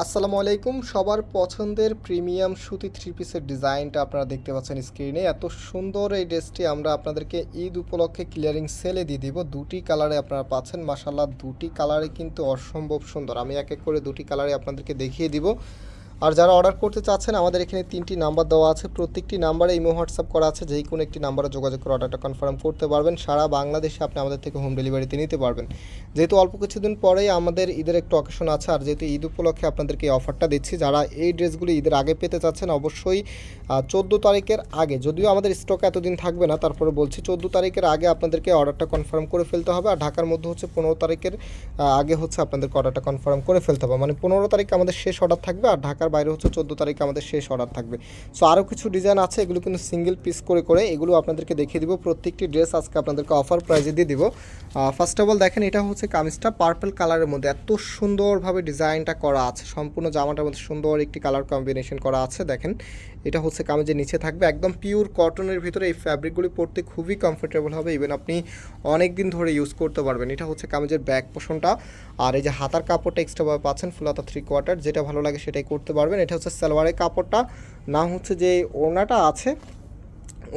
আসসালামু আলাইকুম। সবার পছন্দের প্রিমিয়াম সুতি থ্রি পিসের ডিজাইনটা আপনারা দেখতে পাচ্ছেন স্ক্রিনে এত সুন্দর এই ড্রেসটি আমরা আপনাদেরকে ঈদ উপলক্ষে ক্লিয়ারিং সেলে দিয়ে দিব। দুটি কালারে আপনারা পাচ্ছেন। মাসাল্লাহ দুটি কালারে কিন্তু অসম্ভব সুন্দর। আমি এক এক করে দুটি কালারে আপনাদেরকে দেখিয়ে দিব। আর যারা অর্ডার করতে চাচ্ছেন, আমাদের এখানে তিনটি নাম্বার দেওয়া আছে। প্রত্যেকটি নাম্বারে ইমো, হোয়াটসঅ্যাপ করা আছে। যেই কোনো একটি নাম্বারে যোগাযোগ করে অর্ডারটা কনফার্ম করতে পারবেন। সারা বাংলাদেশে আপনি আমাদের থেকে হোম ডেলিভারিতে নিতে পারবেন। যেহেতু অল্প কিছুদিন পরেই আমাদের ঈদের একটু অকেশন আছে, আর যেহেতু ঈদ উপলক্ষে আপনাদেরকে এই অফারটা দিচ্ছি, যারা এই ড্রেসগুলি ঈদের আগে পেতে চাচ্ছেন, অবশ্যই চোদ্দ তারিখের আগে, যদিও আমাদের স্টক এতদিন থাকবে না, তারপরে বলছি চোদ্দ তারিখের আগে আপনাদেরকে অর্ডারটা কনফার্ম করে ফেলতে হবে, আর ঢাকার মধ্যে হচ্ছে পনেরো তারিখের আগে হচ্ছে আপনাদেরকে অর্ডারটা কনফার্ম করে ফেলতে হবে। মানে পনেরো তারিখ আমাদের শেষ অর্ডার থাকবে, আর ঢাকার বাইরে হচ্ছে চোদ্দ তারিখে আমাদের শেষ অর্ডার থাকবে। সো আরও কিছু ডিজাইন আছে, এগুলো কিন্তু সিঙ্গেল পিস করে করে এগুলো আপনাদেরকে দেখিয়ে দিব। প্রত্যেকটি ড্রেস আজকে আপনাদেরকে অফার প্রাইজে দিয়ে দিব। ফার্স্ট অফ অল দেখেন, এটা হচ্ছে কামিজটা পার্পল কালারের মধ্যে। এত সুন্দরভাবে ডিজাইনটা করা আছে। সম্পূর্ণ জামাটার মধ্যে সুন্দর একটি কালার কম্বিনেশন করা আছে, দেখেন। এটা হচ্ছে কামিজের নিচে থাকবে। একদম পিওর কটনের ভিতরে এই ফ্যাব্রিকগুলি পরতে খুবই কমফোর্টেবল হবে। ইভেন আপনি অনেক দিন ধরে ইউজ করতে পারবেন। এটা হচ্ছে কামিজের ব্যাক পোষণটা আর এই যে হাতার কাপড়টা এক্সট্রাভাবে পাচ্ছেন ফুলাতা থ্রি কোয়ার্টার যেটা ভালো লাগে সেটাই করতে পারবেন। এটা হচ্ছে সালোয়ারের কাপড়টা। না হচ্ছে যে ওড়নাটা আছে।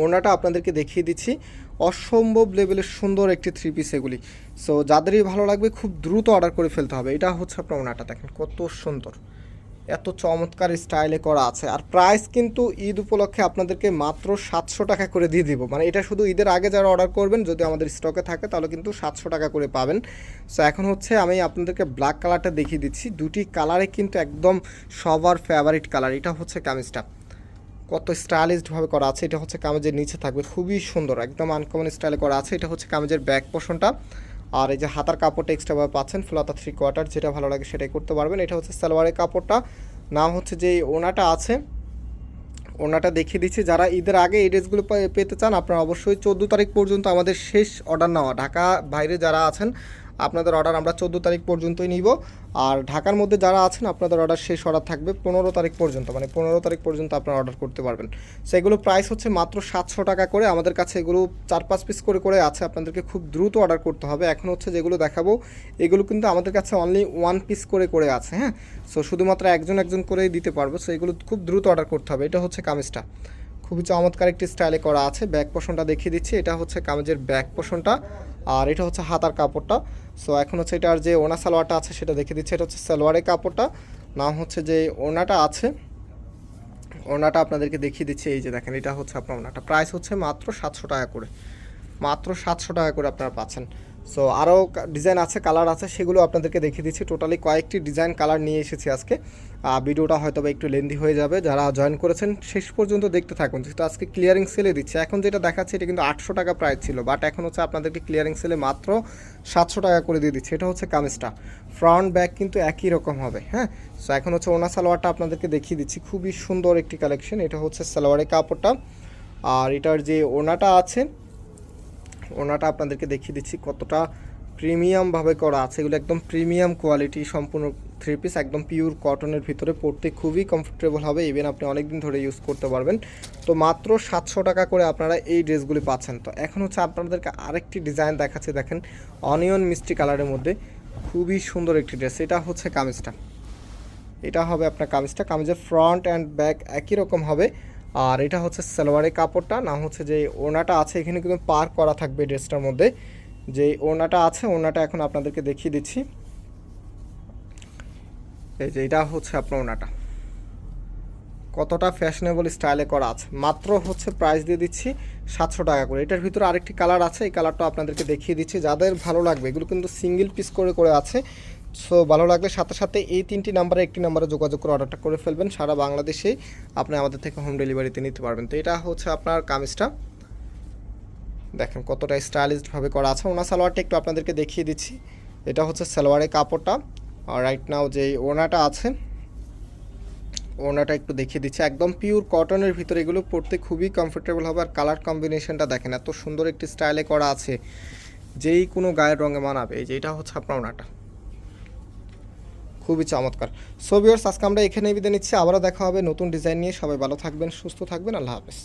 ওড়নাটা আপনাদেরকে দেখিয়ে দিচ্ছি। অসম্ভব লেভেলের সুন্দর একটি থ্রি পিস এগুলি। সো যাদেরই ভালো লাগবে, খুব দ্রুত অর্ডার করে ফেলতে হবে। এটা হচ্ছে আপনার ওড়নাটা। দেখেন কত সুন্দর। এত চমৎকার স্টাইলে করা আছে। আর প্রাইস কিন্তু ঈদ উপলক্ষে আপনাদেরকে মাত্র সাতশো টাকা করে দিয়ে দিব। মানে এটা শুধু ঈদের আগে যারা অর্ডার করবেন, যদি আমাদের স্টকে থাকে, তাহলে কিন্তু সাতশো টাকা করে পাবেন। সো এখন হচ্ছে আমি আপনাদেরকে ব্ল্যাক কালারটা দেখিয়ে দিচ্ছি। দুটি কালারে কিন্তু একদম সবার ফেভারিট কালার এটা হচ্ছে কামিজটা। কত স্টাইলিশডভাবে করা আছে। এটা হচ্ছে কামিজের নিচে থাকবে। খুবই সুন্দর, একদম আনকমন স্টাইলে করা আছে। এটা হচ্ছে কামিজের ব্যাক পোর্শনটা আর এই যে হাতার কাপড়টা এক্সট্রাভাবে পাচ্ছেন, ফুলাতা থ্রি কোয়ার্টার যেটা ভালো লাগে সেটাই করতে পারবেন। এটা হচ্ছে সালোয়ারের কাপড়টা। নাম হচ্ছে যে ওনাটা আছে ওনাটা দেখিয়ে দিচ্ছি। যারা ঈদের আগে এই ড্রেসগুলো পেতে চান, আপনারা অবশ্যই চোদ্দ তারিখ পর্যন্ত আমাদের শেষ অর্ডার নেওয়া। ঢাকা বাইরে যারা আছেন আপনাদের অর্ডার আমরা চোদ্দ তারিখ পর্যন্তই নিব। আর ঢাকার মধ্যে যারা আছেন, আপনাদের অর্ডার শেষ অর্ডার থাকবে পনেরো তারিখ পর্যন্ত। মানে পনেরো তারিখ পর্যন্ত আপনারা অর্ডার করতে পারবেন। সেগুলো প্রাইস হচ্ছে মাত্র সাতশো টাকা করে। আমাদের কাছে এগুলো চার পাঁচ পিস করে করে আছে। আপনাদেরকে খুব দ্রুত অর্ডার করতে হবে। এখন হচ্ছে যেগুলো দেখাবো, এগুলো কিন্তু আমাদের কাছে অনলি ওয়ান পিস করে করে আছে হ্যাঁ? সো শুধুমাত্র একজন একজন করেই দিতে পারব। সো এগুলো খুব দ্রুত অর্ডার করতে হবে। এটা হচ্ছে কামিজটা। খুবই চমৎকার একটি স্টাইলে করা আছে। ব্যাক পোষণটা দেখিয়ে দিচ্ছি। এটা হচ্ছে কামিজের ব্যাক পোষণটা। আর এটা হচ্ছে হাতার কাপড়টা। সো এখন হচ্ছে এটার যে ওনা সালোয়ারটা আছে, সেটা দেখিয়ে দিচ্ছি। এটা হচ্ছে সালোয়ারের কাপড়টা। নাম হচ্ছে যে ওনাটা আছে। ওনাটা আপনাদেরকে দেখিয়ে দিচ্ছি। এই যে দেখেন, এটা হচ্ছে আপনার ওনাটা। প্রাইস হচ্ছে মাত্র সাতশো টাকা করে। মাত্র সাতশো টাকা করে আপনারা পাচ্ছেন। সো আরও ডিজাইন আছে কালার আছে, সেগুলো আপনাদেরকে দেখিয়ে দিচ্ছি। টোটালি কয়েকটি ডিজাইন কালার নিয়ে এসেছি আজকে। ভিডিওটা হয়তো বা একটু লেন্দি হয়ে যাবে। যারা জয়েন করেছেন, শেষ পর্যন্ত দেখতে থাকুন। যেহেতু আজকে ক্লিয়ারিং সেলে দিচ্ছে। এখন যেটা দেখাচ্ছে, এটা কিন্তু আটশো টাকা প্রাইস ছিল। বাট এখন হচ্ছে আপনাদেরকে ক্লিয়ারিং সেলে মাত্র সাতশো টাকা করে দিয়ে দিচ্ছে। এটা হচ্ছে কামিজটা। ফ্রন্ট ব্যাক কিন্তু একই রকম হবে হ্যাঁ? সো এখন হচ্ছে ওনা সালোয়ারটা আপনাদেরকে দেখিয়ে দিচ্ছি। খুবই সুন্দর একটি কালেকশন এটা হচ্ছে সালোয়ারের কাপড়টা। আর এটার যে ওনাটা আছে ওনাটা আপনাদেরকে দেখিয়ে দিচ্ছি কতটা প্রিমিয়ামভাবে করা আছে। এগুলো একদম প্রিমিয়াম কোয়ালিটি সম্পূর্ণ থ্রি পিস একদম পিওর কটনের ভিতরে পরতে খুবই কমফোর্টেবল হবে। ইভেন আপনি অনেক দিন ধরে ইউজ করতে পারবেন। তো মাত্র সাতশো টাকা করে আপনারা এই ড্রেসগুলি পাচ্ছেন। তো এখন হচ্ছে আপনাদেরকে আরেকটি ডিজাইন দেখাচ্ছি, দেখেন। অনিয়ন মিষ্টি কালারের মধ্যে খুবই সুন্দর একটি ড্রেস এটা হচ্ছে কামিজটা। এটা হবে আপনার কামিজটা। কামিজের ফ্রন্ট অ্যান্ড ব্যাক একই রকম হবে। আর এটা হচ্ছে সালোয়ারের কাপড়টা না হচ্ছে যে ওনাটা আছে, এখানে কিন্তু পার করা থাকবে ড্রেসটার মধ্যে। যে ওনাটা আছে ওনাটা এখন আপনাদেরকে দেখিয়ে দিচ্ছি। এই যে এটা হচ্ছে আপনার ওনাটা কতটা ফ্যাশনেবল স্টাইলে করা আছে। মাত্র হচ্ছে প্রাইস দিয়ে দিচ্ছি সাতশো টাকা করে। এটার ভিতরে আরেকটি কালার আছে, এই কালারটা আপনাদেরকে দেখিয়ে দিচ্ছি। যাদের ভালো লাগবে, এগুলো কিন্তু সিঙ্গেল পিস করে করে আছে। সো ভালো লাগলে সাথে সাথে এই তিনটি নাম্বারে একটি নাম্বারে যোগাযোগ করে অর্ডারটা করে ফেলবেন। সারা বাংলাদেশে আপনি আমাদের থেকে হোম ডেলিভারিতে নিতে পারবেন। তো এটা হচ্ছে আপনার কামিজটা। দেখেন কতটা স্টাইলিশডভাবে করা আছে। ওনা সালোয়ারটা একটু আপনাদেরকে দেখিয়ে দিচ্ছি। এটা হচ্ছে সালোয়ারের কাপড়টা। আর রাইট নাও যে ওনাটা আছে, ওনাটা একটু দেখিয়ে দিচ্ছি। একদম পিওর কটনের ভিতরে এগুলো পরতে খুবই কমফোর্টেবল হবে। আর কালার কম্বিনেশনটা দেখেন, এত সুন্দর একটি স্টাইলে করা আছে। যেই কোনো গায়ের রঙে মানাবে। এই যে এটা হচ্ছে আপনার ওনাটা। খুবই চমৎকার। সো আজকে আমরা এখানেই বিদায় নিচ্ছি। আবারও দেখা হবে নতুন ডিজাইন নিয়ে। সবাই ভালো থাকবেন, সুস্থ থাকবেন। আল্লাহ হাফেজ।